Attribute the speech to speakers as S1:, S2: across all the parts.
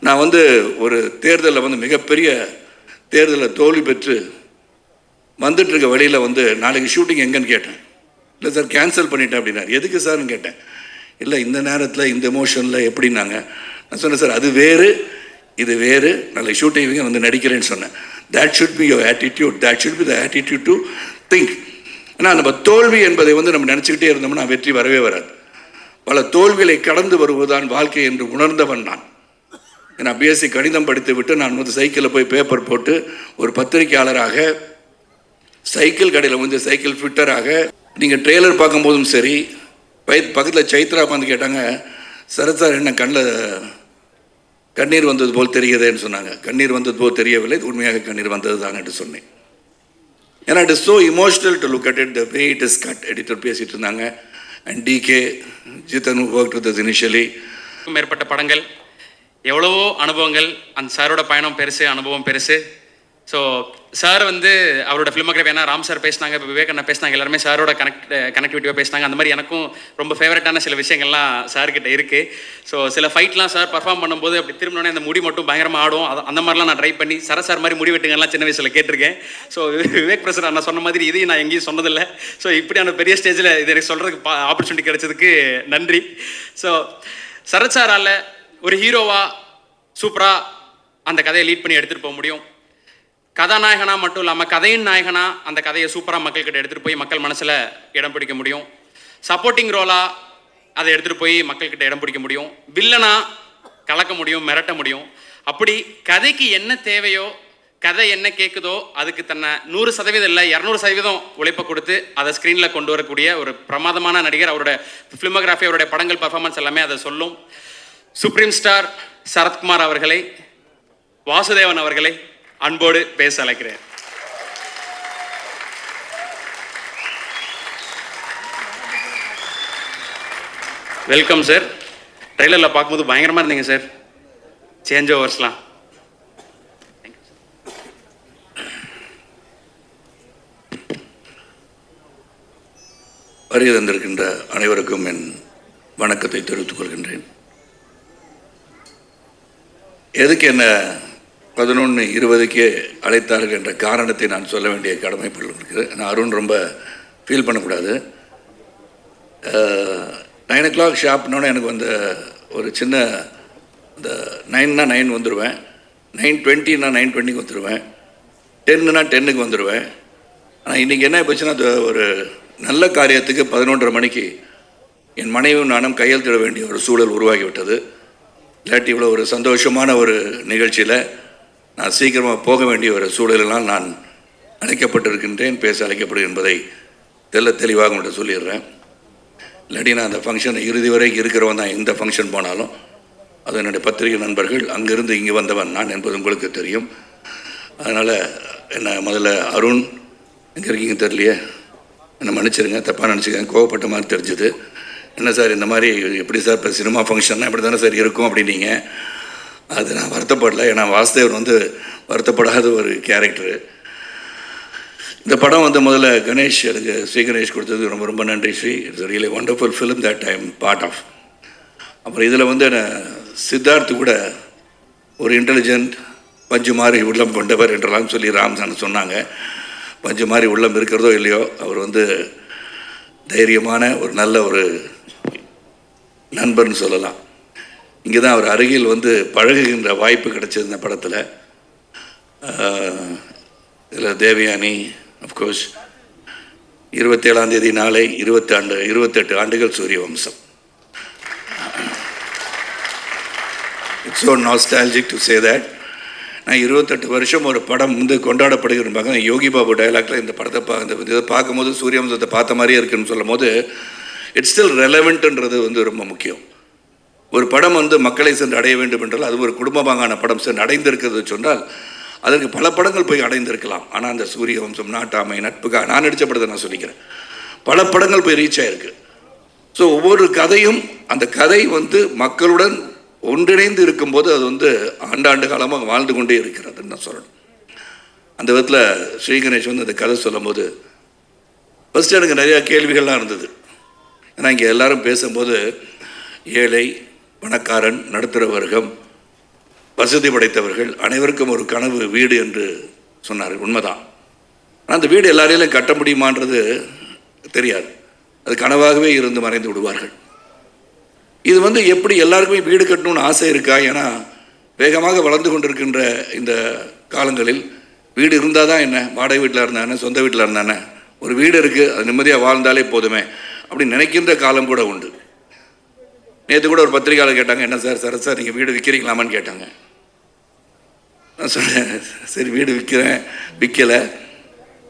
S1: நான் வந்து ஒரு தேர்தலில் வந்து மிகப்பெரிய தேர்தலில் தோல்வி பெற்று வந்துட்டுருக்க வழியில் வந்து நாளைக்கு ஷூட்டிங் எங்கேன்னு கேட்டேன். இல்லை சார் கேன்சல் பண்ணிட்டேன் அப்படின்னாரு. எதுக்கு சார்னு கேட்டேன். இல்லை இந்த நேரத்தில் இந்த எமோஷனில் எப்படின்னாங்க. நான் சொன்னேன் சார் அது வேறு இது வேறு. நாளைக்கு ஷூட்டிங் வந்து நடிக்கிறேன்னு சொன்னேன். That should be your attitude that should be the attitude to think ஏன்னா நம்ம தோல்வி என்பதை வந்து நம்ம நினச்சிக்கிட்டே இருந்தோம்னா வெற்றி வரவே வராது. பல தோல்விகளை கடந்து வருவதுதான் வாழ்க்கை என்று உணர்ந்தவன் நான். நான் பிஎஸ்சி கணிதம் படித்து விட்டு நான் வந்து சைக்கிளில் போய் பேப்பர் போட்டு ஒரு பத்திரிகையாளராக சைக்கிள் கடையில் வந்து சைக்கிள் ஃபிட்டராக நீங்கள் ட்ரெய்லர் பார்க்கும்போதும் சரி வய பக்கத்தில் சைத்ரா உட்காந்து கேட்டாங்க சரத் சார் என்ன கண்ணில் கண்ணீர் வந்தது போல் தெரியுதேன்னு சொன்னாங்க. கண்ணீர் வந்தது போல் தெரியவில்லை உண்மையாக கண்ணீர் வந்தது தான் சொன்னேன். ஏன்னா it is so emotional to look at it the way it is cut editor பேசிகிட்டு இருந்தாங்க. And DK Jithan work the initially
S2: மேற்பட்ட படங்கள் எவ்வளவோ அனுபவங்கள் அந்த சாரோட பயணம் பெருசு அனுபவம் பெருசு. ஸோ சார் வந்து அவரோட ஃபிலிமோகிராஃபி ஏன்னா ராம் சார் பேசினாங்க இப்போ விவேகண்ணா பேசினாங்க எல்லாருமே சாரோட கனெக்ட் கனெக்டிவிட்டியாக பேசினாங்க. அந்த மாதிரி எனக்கும் ரொம்ப ஃபேவரட்டான சில விஷயங்கள்லாம் சார்கிட்ட இருக்குது ஸோ சில ஃபைட்லாம் சார் பர்ஃபார்ம் பண்ணும்போது அப்படி திரும்பினோடனே அந்த முடி மட்டும் பயங்கரமாக ஆடும். அது- அந்த மாதிரிலாம் நான் ட்ரை பண்ணி சர சார் மாதிரி முடி வெட்டுங்கலாம் சின்ன வயசில் கேட்டிருக்கேன். ஸோ விவேக் பிரசர் நான் சொன்ன மாதிரி இதையும் நான் எங்கேயும் சொன்னதில்லை. ஸோ இப்படியான பெரிய ஸ்டேஜில் இது எனக்கு சொல்கிறதுக்கு ஆப்பர்ச்சுனிட்டி கிடைச்சதுக்கு நன்றி. ஸோ சரத் சாரால் ஒரு ஹீரோவா சூப்பராக அந்த கதையை லீட் பண்ணி எடுத்துகிட்டு போக முடியும். கதாநாயகனா மட்டும் இல்லாமல் கதையின் நாயகனா அந்த கதையை சூப்பராக மக்கள்கிட்ட எடுத்துகிட்டு போய் மக்கள் மனசில் இடம் பிடிக்க முடியும். சப்போர்ட்டிங் ரோலா அதை எடுத்துகிட்டு போய் மக்கள்கிட்ட இடம் பிடிக்க முடியும். வில்லனா கலக்க முடியும் மிரட்ட முடியும். அப்படி கதைக்கு என்ன தேவையோ கதை என்ன கேட்குதோ அதுக்கு தன்னை நூறு சதவீதம் இல்லை இரநூறு சதவீதம் உழைப்பை கொடுத்து அதை ஸ்க்ரீனில் கொண்டு வரக்கூடிய ஒரு பிரமாதமான நடிகர் அவரோட ஃபிலிமோகிராஃபி அவருடைய படங்கள் பர்ஃபார்மன்ஸ் எல்லாமே அதை சொல்லும். சுப்ரீம் ஸ்டார் சரத்குமார் அவர்களை வாசுதேவன் அவர்களை அன்போடு பேச அழைக்கிறேன். வெல்கம் சார் ட்ரெய்லரில் பார்க்கும்போது பயங்கரமாக இருந்தீங்க சார் சேஞ்ச் ஓவர்ஸ்லாம்
S1: வருகை தந்திருக்கின்ற அனைவருக்கும் என் வணக்கத்தை தெரிவித்துக் கொள்கின்றேன். எதுக்கு என்ன பதினொன்று இருபதுக்கே அழைத்தார்கள் என்ற காரணத்தை நான் சொல்ல வேண்டிய கடமைப்பட்டிருக்கு நான் அருண் ரொம்ப ஃபீல் பண்ணக்கூடாது. நைன் ஓ கிளாக் ஷாப்னோட எனக்கு வந்த ஒரு சின்ன இந்த நைன்னா நைன் வந்துடுவேன் நைன் டுவெண்ட்டினா நைன் டுவெண்ட்டிக்கு வந்துடுவேன் டென்னுனா டென்னுக்கு வந்துடுவேன் ஆனால் இன்றைக்கி என்ன போச்சுன்னா அது ஒரு நல்ல காரியத்துக்கு பதினொன்றரை மணிக்கு என் மனைவியும் நானும் கையெழுத்திட வேண்டிய ஒரு சூழல் உருவாகிவிட்டது. இல்லாட்டி இவ்வளோ ஒரு சந்தோஷமான ஒரு நிகழ்ச்சியில் நான் சீக்கிரமாக போக வேண்டிய ஒரு சூழலெல்லாம் நான் அழைக்கப்பட்டிருக்கின்றேன் பேச அழைக்கப்படும் என்பதை தெல்ல தெளிவாக உங்கள்கிட்ட சொல்லிடுறேன். இல்லாட்டி நான் அந்த ஃபங்க்ஷன் இறுதி வரைக்கும் இருக்கிறவன் தான் எந்த ஃபங்க்ஷன் போனாலும் அது என்னுடைய பத்திரிகை நண்பர்கள் அங்கிருந்து இங்கே வந்தவன் நான் என்பது உங்களுக்கு தெரியும். அதனால் என்ன முதல்ல அருண் எங்கே இருக்கீங்க தெரியலையே? என்னை மன்னிச்சிருங்க தப்பாக நினச்சிக்கங்க கோவப்பட்ட மாதிரி தெரிஞ்சுது. என்ன சார் இந்த மாதிரி எப்படி சார் இப்போ சினிமா ஃபங்க்ஷன்னா இப்படி தானே சார் இருக்கும் அப்படின்னீங்க? அது நான் வருத்தப்படல. ஏன்னா வாசுதேவர் வந்து வருத்தப்படாத ஒரு கேரக்டரு. இந்த படம் வந்து முதல்ல கணேஷ் எனக்கு ஸ்ரீ கணேஷ் கொடுத்தது ரொம்ப ரொம்ப நன்றி Sri. It's really wonderful film that time part of அப்புறம் இதில் வந்து என்னை சித்தார்த்து கூட ஒரு இன்டெலிஜென்ட் பஞ்சு மாதிரி உள்ளம் கொண்டவர் என்றெல்லாம் சொல்லி ராம்சான் சொன்னாங்க. பஞ்சு மாதிரி உள்ளம் இருக்கிறதோ இல்லையோ அவர் வந்து தைரியமான ஒரு நல்ல ஒரு நண்பர்னு சொல்லலாம். இங்கே தான் அவர் அருகில் வந்து பழகுகின்ற வாய்ப்பு கிடைச்சது இந்த படத்தில் இதில் தேவயானி அஃப்கோர்ஸ் இருபத்தேழாம் தேதி நாளை இருபத்தி ஆண்டு இருபத்தெட்டு ஆண்டுகள் Suriya Vamsam it's oh nostalgic to say that நான் இருபத்தெட்டு வருஷம் ஒரு படம் வந்து கொண்டாடப்படுகிற பார்க்க யோகி பாபு டைலாக்ல இந்த படத்தை பா இந்த இதை பார்க்கும்போது சூரிய வம்சத்தை பார்த்த மாதிரியே இருக்குன்னு சொல்லும் போது இட்ஸ் ஸ்டில் ரெலவெண்ட்ன்றது வந்து ரொம்ப முக்கியம். ஒரு படம் வந்து மக்களை சென்று அடைய வேண்டும் என்றால் அது ஒரு குடும்பமாகான படம் சென்று அடைந்திருக்கிறது சொன்னால் அதற்கு பல படங்கள் போய் அடைந்திருக்கலாம். ஆனால் அந்த சூரிய வம்சம் நாட்டாமை நட்புக்காக நான் நடித்த படத்தை நான் சொல்லிக்கிறேன். பல படங்கள் போய் ரீச் ஆயிருக்கு. ஸோ ஒவ்வொரு கதையும் அந்த கதை வந்து மக்களுடன் ஒன்றிணைந்து இருக்கும்போது அது வந்து ஆண்டாண்டு காலமாக வாழ்ந்து கொண்டே இருக்கிறதுன்னு நான் சொல்லணும். அந்த விதத்தில் ஸ்ரீ கணேஷ் வந்து அந்த கதை சொல்லும்போது ஃபஸ்ட்டு எனக்கு நிறையா கேள்விகள்லாம் இருந்தது. ஏன்னா இங்கே எல்லாரும் பேசும்போது ஏழை பணக்காரன் நடுத்தர வர்க்கம் வசதி படைத்தவர்கள் அனைவருக்கும் ஒரு கனவு வீடு என்று சொன்னார். உண்மைதான். ஆனால் அந்த வீடு எல்லாரையிலும் கட்ட முடியுமான்றது தெரியாது. அது கனவாகவே இருந்து மறைந்து விடுவார்கள். இது வந்து எப்படி எல்லாருக்குமே வீடு கட்டணும்னு ஆசை இருக்கா? ஏன்னா வேகமாக வளர்ந்து கொண்டிருக்கின்ற இந்த காலங்களில் வீடு இருந்தால் தான் என்ன? வாடகை வீட்டில் இருந்தானே சொந்த வீட்டில் இருந்தானே ஒரு வீடு இருக்குது அது நிம்மதியாக வாழ்ந்தாலே போதுமே. அப்படி நினைக்கின்ற காலம் கூட உண்டு. நேற்று கூட ஒரு பத்திரிகையாளர் கேட்டாங்க என்ன சார் சார் சார் நீங்கள் வீடு விற்கிறீங்களாமான்னு கேட்டாங்க. நான் சொன்னேன் சரி வீடு விற்கிறேன் விற்கலை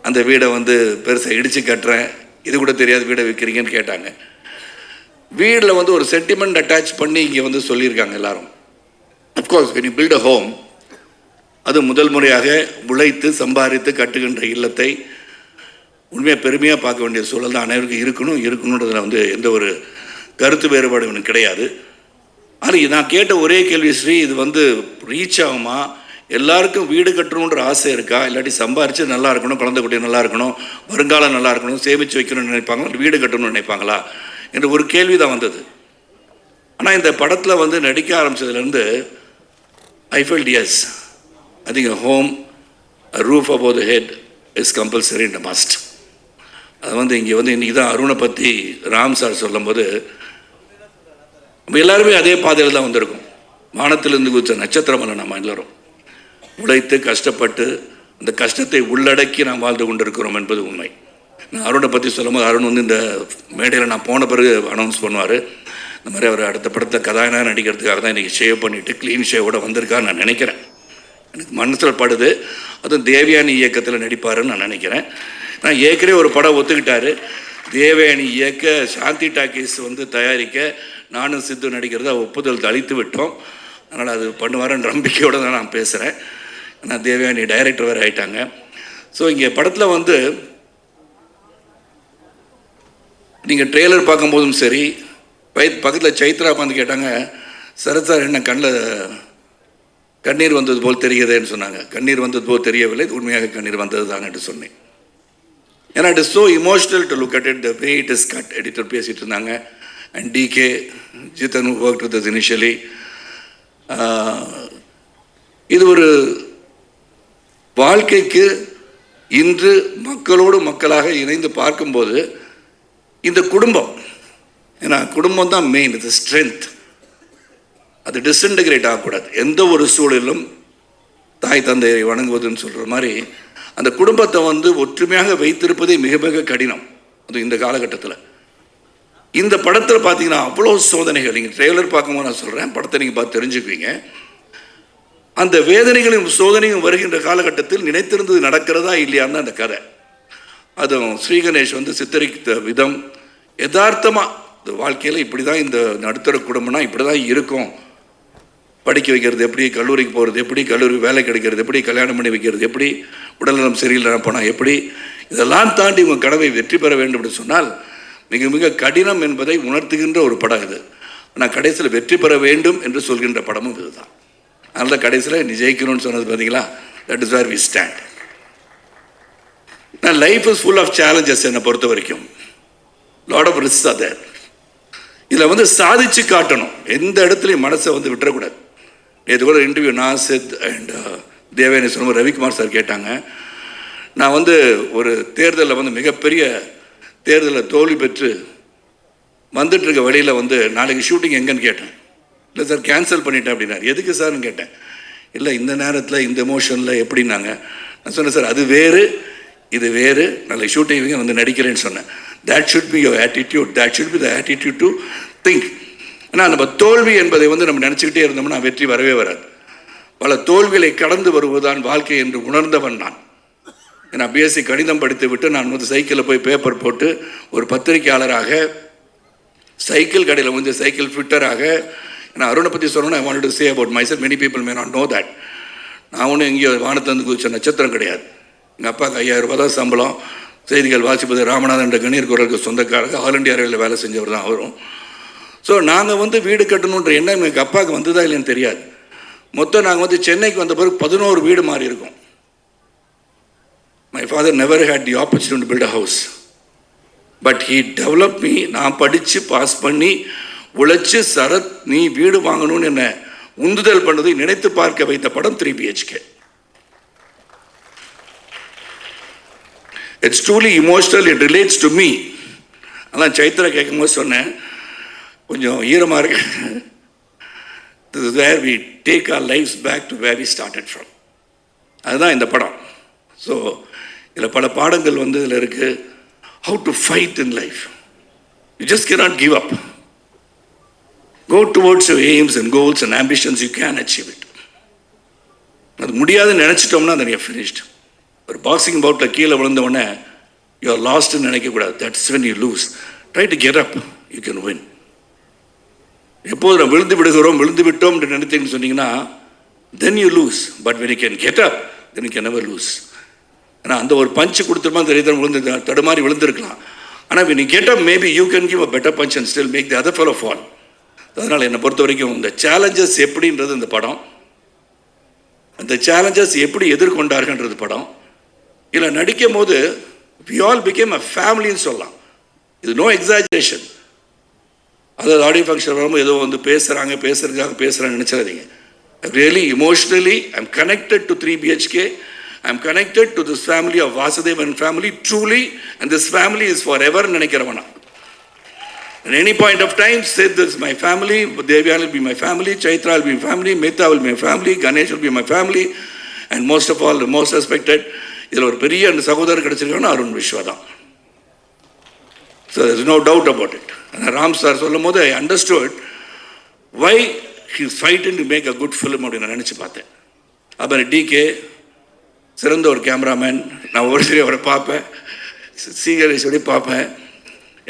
S1: அந்த வீடை வந்து பெருசாக இடித்து கட்டுறேன். இது கூட தெரியாது வீடை விற்கிறீங்கன்னு கேட்டாங்க. வீடில் வந்து ஒரு செட்டிமெண்ட் அட்டாச் பண்ணி இங்கே வந்து சொல்லியிருக்காங்க எல்லாரும். Of course when you build a home அது முதல் முறையாக உழைத்து சம்பாதித்து கட்டுகின்ற இல்லத்தை உண்மையாக பெருமையாக பார்க்க வேண்டிய சூழல் தான் அனைவருக்கும் இருக்கணும் இருக்கணுன்றதுல வந்து எந்த ஒரு கருத்து வேறுபாடு எனக்கு கிடையாது. ஆனால் நான் கேட்ட ஒரே கேள்வி ஸ்ரீ இது வந்து ரீச் ஆகுமா? எல்லாருக்கும் வீடு கட்டணுன்ற ஆசை இருக்கா? இல்லாட்டி சம்பாரித்து நல்லா இருக்கணும் குழந்தை குட்டி நல்லா இருக்கணும் வருங்காலம் நல்லா இருக்கணும் சேமித்து வைக்கணும்னு நினைப்பாங்களா? வீடு கட்டணும்னு நினைப்பாங்களா? என்ற ஒரு கேள்வி தான் வந்தது. ஆனால் இந்த படத்தில் வந்து நடிக்க ஆரம்பிச்சதுலேருந்து I felt as I think home roof above the head is compulsory in must அது வந்து இங்கே வந்து இன்றைக்கி தான் அருணை பற்றி ராம் சார் சொல்லும்போது நம்ம எல்லாருமே அதே பாதையில் தான் வந்திருக்கோம். வானத்திலிருந்து குதித்த நட்சத்திரம் அல்ல நம்ம எல்லோரும். உழைத்து கஷ்டப்பட்டு அந்த கஷ்டத்தை உள்ளடக்கி நாம் வாழ்ந்து கொண்டிருக்கிறோம் என்பது உண்மை. நான் அருணை பற்றி சொல்லும்போது அருண் வந்து இந்த மேடையில் நான் போன பிறகு அனௌன்ஸ் பண்ணுவார். இந்த மாதிரி அவர் அடுத்த படத்தை கதாநாயகன் நடிக்கிறதுக்காக தான் இன்றைக்கி ஷேவ் பண்ணிவிட்டு க்ளீன் ஷேவோட வந்திருக்கான்னு நான் நினைக்கிறேன். எனக்கு மனசில் படுது. அதுவும் தேவியானி இயக்கத்தில் நடிப்பாருன்னு நான் நினைக்கிறேன். நான் ஏற்கனவே ஒரு படம் ஒத்துக்கிட்டாரு. தேவயானி இயக்க சாந்தி டாக்கீஸ் வந்து தயாரிக்க நானும் சித்து நடிக்கிறத ஒப்புதல் தளித்து விட்டோம். அதனால் அது பண்ணுவாருன்ற நம்பிக்கையோடு தான் நான் பேசுகிறேன் நான் தேவயானி டைரக்டர் வேறு ஆயிட்டாங்க. ஸோ இங்கே படத்தில் வந்து நீங்கள் ட்ரெய்லர் பார்க்கும்போதும் சரி வயத் பக்கத்தில் சைத்ரா உட்காந்து கேட்டாங்க சரத் சார் என்ன கண்ணில் கண்ணீர் வந்தது போல் தெரியுதேன்னு சொன்னாங்க. கண்ணீர் வந்தது போல் தெரியவில்லை உண்மையாக கண்ணீர் வந்தது தான் என்று சொன்னேன். ஏன்னா it is so emotional to look at it the way it is cut editor பேசிகிட்டு இருந்தாங்க. And DK Jithan work with is initially இது ஒரு வாழ்க்கைக்கு இன்று மக்களோடு மக்களாக இணைந்து பார்க்கும்போது இந்த குடும்பம் ஏன்னா குடும்பம் தான் மெயின் இது ஸ்ட்ரென்த் அது டிஸ்இன்டகிரேட் ஆகக்கூடாது. எந்த ஒரு சூழலிலும் தாய் தந்தையை வணங்குவதுன்னு சொல்கிற மாதிரி அந்த குடும்பத்தை வந்து ஒற்றுமையாக வைத்திருப்பதே மிக மிக கடினம். அது இந்த காலகட்டத்தில். இந்த படத்தில் பார்த்தீங்கன்னா அவ்வளோ சோதனைகள். நீங்கள் ட்ரெய்லர் பார்க்கும்போது நான் சொல்கிறேன் படத்தை நீங்கள் பார்த்து தெரிஞ்சுக்குவீங்க. அந்த வேதனைகளும் சோதனையும் வருகின்ற காலகட்டத்தில் நினைத்திருந்தது நடக்கிறதா இல்லையான்னு அந்த கதை. அதுவும் ஸ்ரீகணேஷ் வந்து சித்தரித்த விதம். யதார்த்தமாக இந்த வாழ்க்கையில் இப்படி தான் இந்த நடுத்தர குடும்பம்னா இப்படி தான் இருக்கும். படிக்க வைக்கிறது எப்படி? கல்லூரிக்கு போகிறது எப்படி? கல்லூரி வேலை கிடைக்கிறது எப்படி? கல்யாணம் பண்ணி வைக்கிறது எப்படி? உடல்நலம் சரியில்லை போனால் எப்படி? இதெல்லாம் தாண்டி உங்கள் கடவை வெற்றி பெற வேண்டும் என்று சொன்னால் மிக மிக கடினம் என்பதை உணர்த்துகின்ற ஒரு படம் இது. ஆனால் கடைசியில் வெற்றி பெற வேண்டும் என்று சொல்கின்ற படமும் இதுதான். அதனால் கடைசியில் நீ ஜெயிக்கணும்னு சொன்னது பார்த்தீங்களா that is where we stand நான் life is full of challenges என்னை பொறுத்த வரைக்கும். லாட் ஆஃப் ரிஸ்க் அதர் இதில் வந்து சாதிச்சு காட்டணும். எந்த இடத்துலையும் மனசை வந்து விட்டுறக்கூடாது. நேற்று கூட இன்டர்வியூ நாசித் அண்ட் தேவேந்திர சொன்ன ரவிக்குமார் சார் கேட்டாங்க. நான் வந்து ஒரு தேர்தலில் வந்து மிகப்பெரிய தேர்தலில் தோல்வி பெற்று வந்துட்டுருக்க வழியில் வந்து நாளைக்கு ஷூட்டிங் எங்கேன்னு கேட்டேன். இல்லை சார் கேன்சல் பண்ணிட்டேன் அப்படின்னாரு. எதுக்கு சார்னு கேட்டேன். இல்லை இந்த நேரத்தில் இந்த எமோஷனில் எப்படின்னாங்க. நான் சொன்னேன் சார் அது வேறு இது வேறு. நாளைக்கு ஷூட்டிங் வந்து நடிக்கிறேன்னு சொன்னேன். That should be your attitude that should be the attitude to think ஆனால் நம்ம தோல்வி என்பதை வந்து நம்ம நினச்சிக்கிட்டே இருந்தோம்னா வெற்றி வரவே வராது. பல தோல்விகளை கடந்து வருவதுதான் வாழ்க்கை என்று உணர்ந்தவன் நான். நான் பிஎஸ்சி கணிதம் படித்து விட்டு நான் வந்து சைக்கிளில் போய் பேப்பர் போட்டு ஒரு பத்திரிகையாளராக சைக்கிள் கடையில் வந்து சைக்கிள் ஃபிட்டராக நான் அருணை பற்றி சொல்லணும் I want to say about my self many people may not know that நான் ஒன்றும் எங்கேயோ வானத்தந்து குதிச்ச நட்சத்திரம் கிடையாது. எங்கள் அப்பாவுக்கு ஐயாயிரம் ரூபா தான் சம்பளம். செய்திகள் வாசிப்பது ராமநாதன் என்ற கணீர் குரலுக்கு சொந்தக்காரங்க ஆல் இண்டியா ரயில்வே வேலை செஞ்சவர் தான் அவரும். ஸோ நாங்கள் வந்து வீடு கட்டணுன்ற எண்ணம் எங்கள் அப்பாவுக்கு வந்ததா இல்லைன்னு தெரியாது. மொத்தம் நாங்கள் வந்து சென்னைக்கு வந்த பிறகு பதினோரு வீடு மாறி இருக்கோம். My father never had the opportunity build a house but he develop me நான் படித்து பாஸ் பண்ணி உழைச்சி சரத் நீ வீடு வாங்கணும்னு என்ன உந்துதல் பண்ணதை நினைத்து பார்க்க வைத்த படம் three BHK it's truly emotional it relates to me அதான் சைத்ரா கேட்கும்போது சொன்னேன். கொஞ்சம் ஈரமாக இருக்கு. This is where we take our lives back to where we started from அதுதான் இந்த படம் ஸோ இதில் பல பாடங்கள் வந்து இதில் இருக்குது how to fight in life you just can not give up go towards your aims and goals and ambitions you can achieve it அது முடியாதுன்னு நினச்சிட்டோம்னா அந்த நீங்கள் ஃபினிஷ்ட் ஒரு பாக்ஸிங் பவுட்டில் கீழே விழுந்தவொன்னே யூ ஆர் லாஸ்ட்னு நினைக்கக்கூடாது that's when you lose try to get up you can win எப்போது நம்ம விழுந்து விடுகிறோம் விழுந்து விட்டோம் என்று நினைத்தீங்கன்னு சொன்னீங்கன்னா then you lose but when you can get up then you can ever lose ஏன்னா அந்த ஒரு பஞ்சு கொடுத்துருமா தெரியாத விழுந்து தடுமாறி விழுந்திருக்கலாம். ஆனால் when you get maybe you can give a better punch and make the other other off fall அதனால் என்னை பொறுத்த வரைக்கும் இந்த சேலஞ்சஸ் எப்படின்றது இந்த படம். அந்த சேலஞ்சஸ் எப்படி எதிர்கொண்டார்கள்ன்றது படம். இதில் நடிக்கும் போது வி ஆல் பிகேம் அ ஃபேமிலின்னு சொல்லலாம். இது நோ எக்ஸாஜரேஷன் அதாவது ஆடியோ ஃபங்க்ஷன் வரும்போது ஏதோ வந்து பேசுகிறாங்க பேசுகிறதுக்காக பேசுகிறாங்க நினச்சிடாதீங்க. Really emotionally I'm connected to three BHK I'm connected to this family of Vasudevan family truly and this family is forever நினைக்கிறவனா. At any point of time, say this is my family, Devya will be my family, Chaitra will be my family, Mehta will be my family, Ganesh will be my family, and most of all, the most respected, இதில் ஒரு பெரிய அந்த சகோதரர் கிடைச்சிருக்காங்கன்னா அருண் விஸ்வா தான். So is no doubt about it Ram sir சொல்லும் போது I understood why he fight to make a good film அப்படின்னு நான் நினச்சி பார்த்தேன். அப்புறம் டிகே சிறந்த ஒரு கேமராமேன் நான் ஒரு சரி அவரை பார்ப்பேன். சீகரேஸ்வரி பார்ப்பேன்.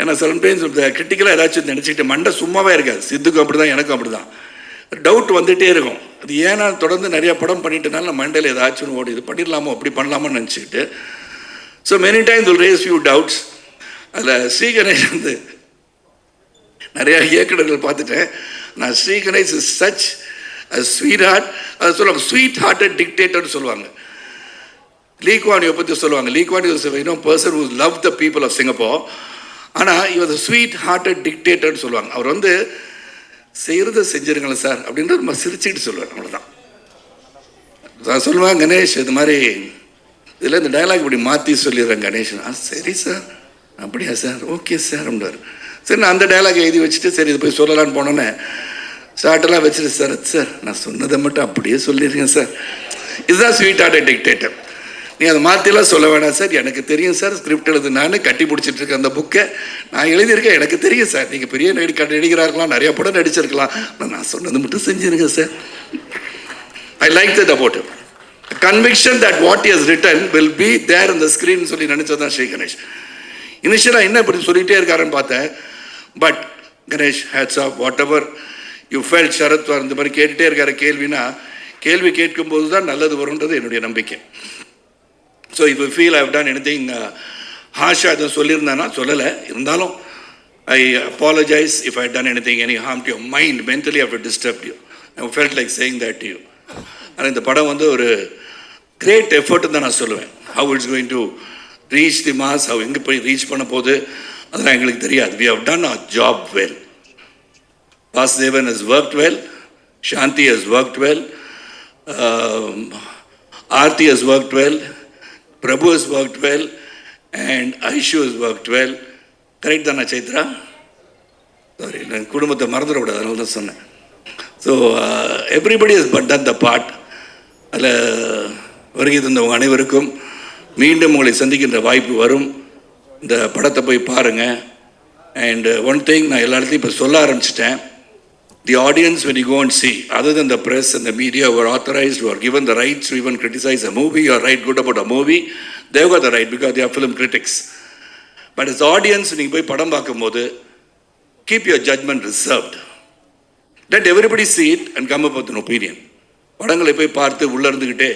S1: ஏன்னா சில பேர் கிரிட்டிக்கலாக ஏதாச்சும் நினச்சிக்கிட்டு மண்டை சும்மாவே இருக்காது. சித்துக்கும் அப்படி தான் எனக்கும் அப்படி தான் டவுட் வந்துகிட்டே இருக்கும். அது ஏன்னா தொடர்ந்து நிறைய படம் பண்ணிட்டனால நான் மண்டையில் ஏதாச்சும் ஓடி. இது பண்ணிடலாமோ அப்படி பண்ணலாமோன்னு நினச்சிக்கிட்டு. So many times will raise few doubts அதில் சீகரேஷ் வந்து நிறையா இயக்குநர்கள் பார்த்துட்டேன். நான் Sriganesh is such sweet heart அதை சொல்லுவாங்க ஸ்வீட் ஹார்ட்டட் டிக்டேட்டர்னு சொல்லுவாங்க. லீக்வானியை பற்றி சொல்லுவாங்க. லீக்வானி இன்னும் person who love the people of Singapore ஆனால் இவர் ஸ்வீட் ஹார்ட்டட் டிக்டேட்டர்னு சொல்லுவாங்க. அவர் வந்து செய்கிறத செஞ்சிருங்களேன் சார் அப்படின்றது நம்ம சிரிச்சுக்கிட்டு சொல்லுவார். அவ்வளோதான் நான் சொல்லுவேன் கணேஷ் இது மாதிரி இதில் இந்த டயலாக் இப்படி மாற்றி சொல்லிடுறேன் கணேஷ். ஆ சரி சார். அப்படியா சார்? ஓகே சார் அப்படின்றார் சரி நான் அந்த டைலாக் எழுதி வச்சுட்டு சரி இது போய் சொல்லலான்னு போனோன்னே சார்ட்டெல்லாம் வச்சுட்டு சார் சார் நான் சொன்னதை மட்டும் அப்படியே சொல்லியிருக்கேன் சார் இதுதான் ஸ்வீட் ஆர்ட் டிக்டேட்டர் நீ அதை மாற்றிலாம் சொல்ல வேணாம் சார் எனக்கு தெரியும் சார் ஸ்கிரிப்ட் எழுது நான் கட்டி பிடிச்சிட்டு இருக்கேன் அந்த புக்கை நான் எழுதியிருக்கேன் எனக்கு தெரியும் சார் நீங்கள் பெரிய நடி நடிகராக இருக்கலாம் நிறையா படம் நடிச்சிருக்கலாம். ஆனால் நான் சொன்னது மட்டும் செஞ்சுருக்கேன் sir I like that about conviction that what is written will be there இந்த ஸ்க்ரீன் சொல்லி நினச்சது தான் ஸ்ரீ கணேஷ். இனிஷியலாக என்ன இப்படி சொல்லிகிட்டே இருக்காருன்னு பார்த்தேன். But Ganesh hats off whatever you feel சரத்வார் இந்த மாதிரி கேட்டுகிட்டே இருக்கிற கேள்வினா கேள்வி கேட்கும்போது தான் நல்லது வரும்ன்றது என்னுடைய நம்பிக்கை. ஸோ இப்போ feel I've done anything Harsha எதுவும் சொல்லியிருந்தானா? சொல்லலை. இருந்தாலும் I apologise if I done anything any harm to your mind mentally of disturb you I felt like saying that you ஆனால் இந்த படம் வந்து ஒரு கிரேட் எஃபர்ட் தான் நான் சொல்லுவேன். How it's going to reach the mass how எங்கே போய் ரீச் பண்ண போகுது அதெல்லாம் எங்களுக்கு தெரியாது. We have done our job well Vasudevan has work well, Shanthi has work well, Aarti Aarti work worked Prabhu Prabhu has worked and and Aishu work worked correct தானே Chaitra sorry நான் குடும்பத்தை மறந்துடக்கூடாது அதனால தான் சொன்னேன். So everybody is but done the part அதில் வருகை தந்தவங்க அனைவருக்கும் மீண்டும் உங்களை சந்திக்கின்ற வாய்ப்பு வரும். இந்த படத்தை போய் பாருங்கள் அண்டு ஒன் திங் நான் எல்லா இடத்தையும் இப்போ சொல்ல ஆரம்பிச்சிட்டேன் the audience when you go and see other than the press and media were authorised are given the rights to even criticise a movie or write good about a movie they've got the right because they're film critics but is audience நீங்கள் போய் படம் பார்க்கும்போது keep your judgement reserved let everybody see it and come up with opinion படங்களை போய் பார்த்து உள்ளே இருந்துக்கிட்டே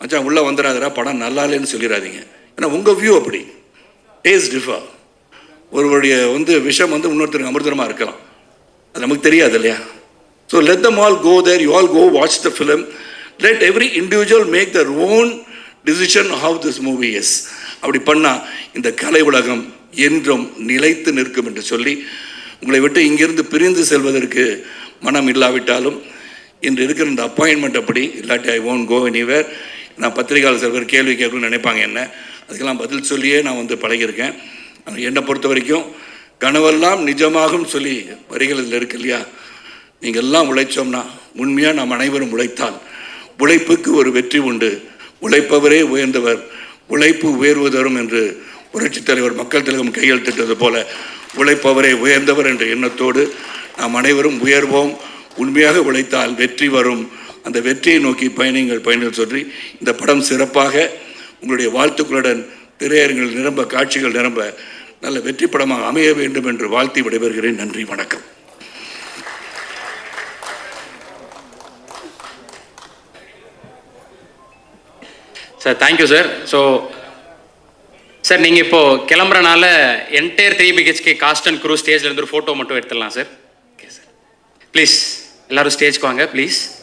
S1: மச்சான் உள்ளே வந்துடாதரா படம் நல்லா இல்லைன்னு சொல்லிடாதீங்க ஏன்னா உங்கள் வியூ அப்படி டேஸ்ட் டிஃபர் ஒருவருடைய வந்து விஷம் வந்து இன்னொருத்தருக்கு அமிர்தமாக இருக்கலாம். அது நமக்கு தெரியாது இல்லையா? So let them all go there you all go watch the film let every individual make their own decision how this movie is அப்படி பண்ணால் இந்த கலை உலகம் என்றும் நிலைத்து நிற்கும் என்று சொல்லி உங்களை விட்டு இங்கிருந்து பிரிந்து செல்வதற்கு மனம் இல்லாவிட்டாலும் இன்று இருக்கிற இந்த அப்பாயின்மெண்ட் அப்படி இல்லாட்டி ஐ ஓன்ட் கோ எனிவேர் நான் பத்திரிகையாளர் சில பேர் கேள்வி கேட்கணும்னு நினைப்பாங்க என்ன? அதுக்கெல்லாம் பதில் சொல்லியே நான் வந்து பழகியிருக்கேன். என்னை பொறுத்த வரைக்கும் கனவெல்லாம் நிஜமாகும் சொல்லி வரிகள் இதில் இருக்கு இல்லையா? நீங்கள் எல்லாம் உழைச்சோம்னா உண்மையாக நாம் அனைவரும் உழைத்தால் உழைப்புக்கு ஒரு வெற்றி உண்டு. உழைப்பவரே உயர்ந்தவர் உழைப்பு உயர்வு தரும் என்று புரட்சித் தலைவர் மக்கள் திலகம் கையெழுத்திட்டது போல உழைப்பவரே உயர்ந்தவர் என்ற எண்ணத்தோடு நாம் அனைவரும் உயர்வோம். உண்மையாக உழைத்தால் வெற்றி வரும். அந்த வெற்றியை நோக்கி பயணிங்கள் பயணிகள் சொல்லி இந்த படம் சிறப்பாக உங்களுடைய வாழ்த்துக்களுடன் திரையரங்கில் நிரம்ப காட்சிகள் நிரம்ப நல்ல வெற்றி படமாக அமைய வேண்டும் என்று வாழ்த்தி விடைபெறுகிறேன். நன்றி வணக்கம்.
S2: Sir thank you sir so sir நீங்கள் இப்போது கிளம்புறனால entire three BHK cast and crew ஸ்டேஜில் இருந்து ஒரு ஃபோட்டோ மட்டும் எடுத்துடலாம் சார் ஓகே சார் ப்ளீஸ் எல்லோரும் ஸ்டேஜ்க்கு வாங்க ப்ளீஸ்